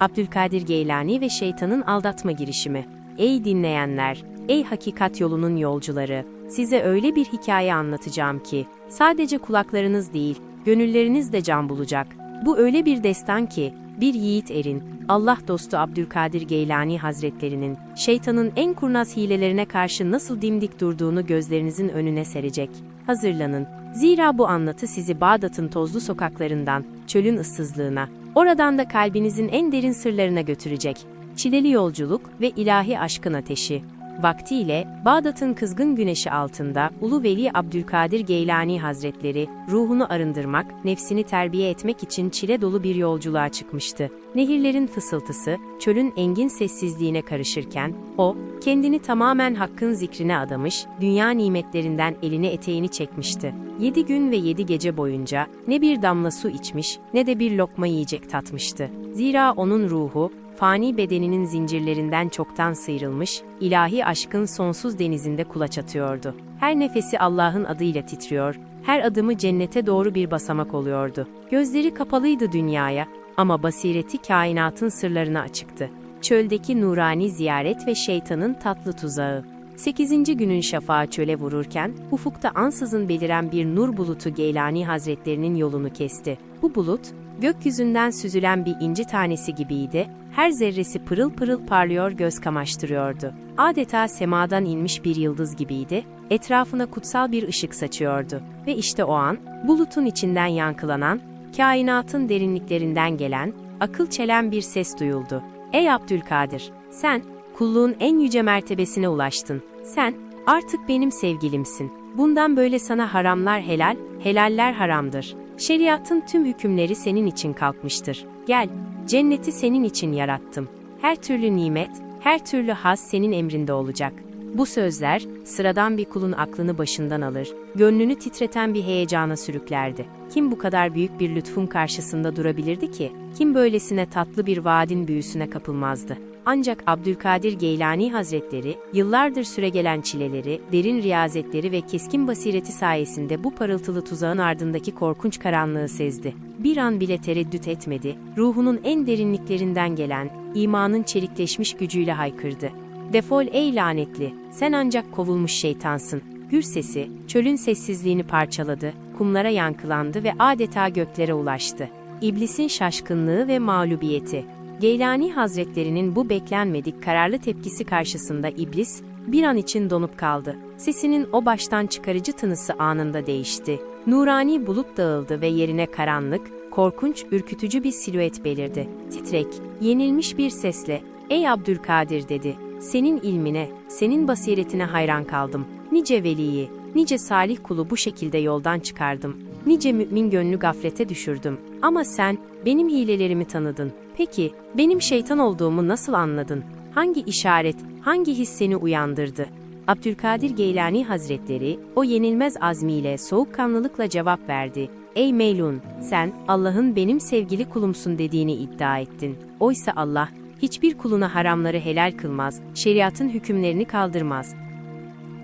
Abdülkadir Geylani ve şeytanın aldatma girişimi. Ey dinleyenler, ey hakikat yolunun yolcuları, size öyle bir hikaye anlatacağım ki, sadece kulaklarınız değil, gönülleriniz de can bulacak. Bu öyle bir destan ki, bir yiğit erin, Allah dostu Abdülkadir Geylani Hazretlerinin, şeytanın en kurnaz hilelerine karşı nasıl dimdik durduğunu gözlerinizin önüne serecek. Hazırlanın. Zira bu anlatı sizi Bağdat'ın tozlu sokaklarından, çölün ıssızlığına, oradan da kalbinizin en derin sırlarına götürecek. Çileli yolculuk ve ilahi aşkın ateşi. Vaktiyle Bağdat'ın kızgın güneşi altında Ulu Veli Abdülkadir Geylani Hazretleri ruhunu arındırmak, nefsini terbiye etmek için çile dolu bir yolculuğa çıkmıştı. Nehirlerin fısıltısı, çölün engin sessizliğine karışırken, o, kendini tamamen hakkın zikrine adamış, dünya nimetlerinden elini eteğini çekmişti. Yedi gün ve yedi gece boyunca ne bir damla su içmiş ne de bir lokma yiyecek tatmıştı. Zira onun ruhu, fani bedeninin zincirlerinden çoktan sıyrılmış, ilahi aşkın sonsuz denizinde kulaç atıyordu. Her nefesi Allah'ın adıyla titriyor, her adımı cennete doğru bir basamak oluyordu. Gözleri kapalıydı dünyaya ama basireti kainatın sırlarına açıktı. Çöldeki nurani ziyaret ve şeytanın tatlı tuzağı. Sekizinci günün şafağı çöle vururken, ufukta ansızın beliren bir nur bulutu Geylani Hazretlerinin yolunu kesti. Bu bulut, gökyüzünden süzülen bir inci tanesi gibiydi, her zerresi pırıl pırıl parlıyor göz kamaştırıyordu. Adeta semadan inmiş bir yıldız gibiydi, etrafına kutsal bir ışık saçıyordu. Ve işte o an, bulutun içinden yankılanan, kainatın derinliklerinden gelen, akıl çelen bir ses duyuldu. Ey Abdülkadir, sen, kulluğun en yüce mertebesine ulaştın. Sen, artık benim sevgilimsin. Bundan böyle sana haramlar helal, helaller haramdır. Şeriatın tüm hükümleri senin için kalkmıştır. Gel, cenneti senin için yarattım. Her türlü nimet, her türlü haz senin emrinde olacak. Bu sözler, sıradan bir kulun aklını başından alır, gönlünü titreten bir heyecana sürüklerdi. Kim bu kadar büyük bir lütfun karşısında durabilirdi ki? Kim böylesine tatlı bir vaadin büyüsüne kapılmazdı? Ancak Abdülkadir Geylani Hazretleri, yıllardır süregelen çileleri, derin riyazetleri ve keskin basireti sayesinde bu parıltılı tuzağın ardındaki korkunç karanlığı sezdi. Bir an bile tereddüt etmedi, ruhunun en derinliklerinden gelen, imanın çelikleşmiş gücüyle haykırdı. Defol ey lanetli, sen ancak kovulmuş şeytansın. Gür sesi, çölün sessizliğini parçaladı, kumlara yankılandı ve adeta göklere ulaştı. İblisin şaşkınlığı ve mağlubiyeti. Geylani Hazretlerinin bu beklenmedik kararlı tepkisi karşısında iblis, bir an için donup kaldı. Sesinin o baştan çıkarıcı tınısı anında değişti. Nurani bulut dağıldı ve yerine karanlık, korkunç, ürkütücü bir silüet belirdi. Titrek, yenilmiş bir sesle, ''Ey Abdülkadir'' dedi. ''Senin ilmine, senin basiretine hayran kaldım. Nice veliyi, nice salih kulu bu şekilde yoldan çıkardım. Nice mümin gönlü gaflete düşürdüm. Ama sen, benim hilelerimi tanıdın. Peki, benim şeytan olduğumu nasıl anladın? Hangi işaret, hangi his seni uyandırdı? Abdülkadir Geylani Hazretleri, o yenilmez azmiyle soğukkanlılıkla cevap verdi. Ey Meylun, sen, Allah'ın benim sevgili kulumsun dediğini iddia ettin. Oysa Allah, hiçbir kuluna haramları helal kılmaz, şeriatın hükümlerini kaldırmaz.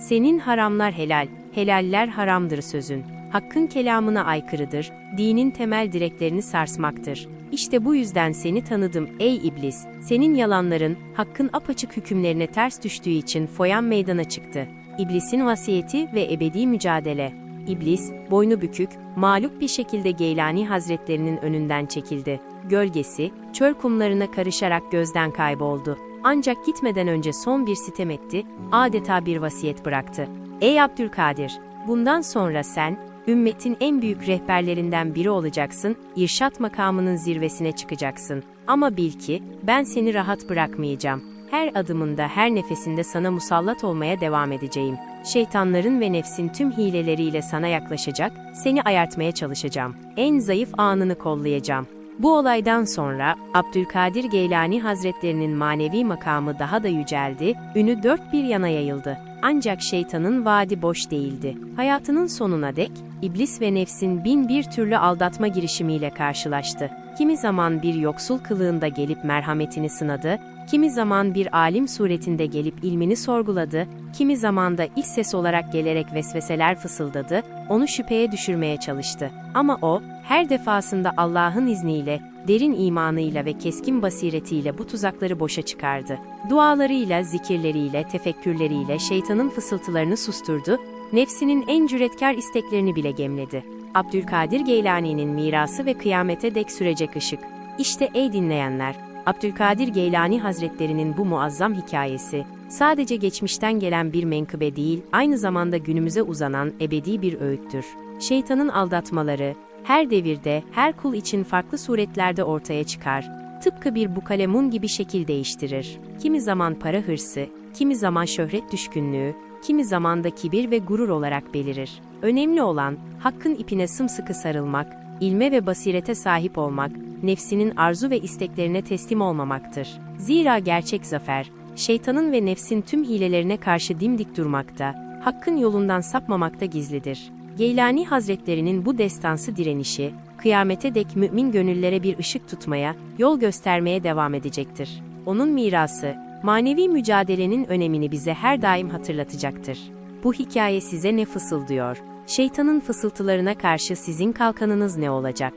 Senin haramlar helal, helaller haramdır sözün. Hakkın kelamına aykırıdır, dinin temel direklerini sarsmaktır. İşte bu yüzden seni tanıdım ey iblis. Senin yalanların, hakkın apaçık hükümlerine ters düştüğü için foyan meydana çıktı. İblisin vasiyeti ve ebedi mücadele. İblis, boynu bükük, mağlup bir şekilde Geylani Hazretlerinin önünden çekildi. Gölgesi, çöl kumlarına karışarak gözden kayboldu. Ancak gitmeden önce son bir sitem etti, adeta bir vasiyet bıraktı. Ey Abdülkadir! Bundan sonra sen, ümmetin en büyük rehberlerinden biri olacaksın, irşat makamının zirvesine çıkacaksın. Ama bil ki, ben seni rahat bırakmayacağım. Her adımında, her nefesinde sana musallat olmaya devam edeceğim. Şeytanların ve nefsin tüm hileleriyle sana yaklaşacak, seni ayartmaya çalışacağım. En zayıf anını kollayacağım. Bu olaydan sonra Abdülkadir Geylani Hazretlerinin manevi makamı daha da yüceldi, ünü dört bir yana yayıldı. Ancak şeytanın vaadi boş değildi. Hayatının sonuna dek, iblis ve nefsin bin bir türlü aldatma girişimiyle karşılaştı. Kimi zaman bir yoksul kılığında gelip merhametini sınadı, kimi zaman bir alim suretinde gelip ilmini sorguladı, kimi zaman da iç ses olarak gelerek vesveseler fısıldadı, onu şüpheye düşürmeye çalıştı. Ama o, her defasında Allah'ın izniyle, derin imanıyla ve keskin basiretiyle bu tuzakları boşa çıkardı. Dualarıyla, zikirleriyle, tefekkürleriyle şeytanın fısıltılarını susturdu, nefsinin en cüretkar isteklerini bile gemledi. Abdülkadir Geylani'nin mirası ve kıyamete dek sürecek ışık. İşte ey dinleyenler, Abdülkadir Geylani Hazretlerinin bu muazzam hikayesi, sadece geçmişten gelen bir menkıbe değil, aynı zamanda günümüze uzanan ebedi bir öğüttür. Şeytanın aldatmaları, her devirde, her kul için farklı suretlerde ortaya çıkar. Tıpkı bir bukalemun gibi şekil değiştirir. Kimi zaman para hırsı, kimi zaman şöhret düşkünlüğü, kimi zaman da kibir ve gurur olarak belirir. Önemli olan, hakkın ipine sımsıkı sarılmak, ilme ve basirete sahip olmak, nefsinin arzu ve isteklerine teslim olmamaktır. Zira gerçek zafer, şeytanın ve nefsin tüm hilelerine karşı dimdik durmakta, hakkın yolundan sapmamakta gizlidir. Geylani Hazretlerinin bu destansı direnişi, kıyamete dek mümin gönüllere bir ışık tutmaya, yol göstermeye devam edecektir. Onun mirası, manevi mücadelenin önemini bize her daim hatırlatacaktır. Bu hikaye size ne fısıldıyor? Şeytanın fısıltılarına karşı sizin kalkanınız ne olacak?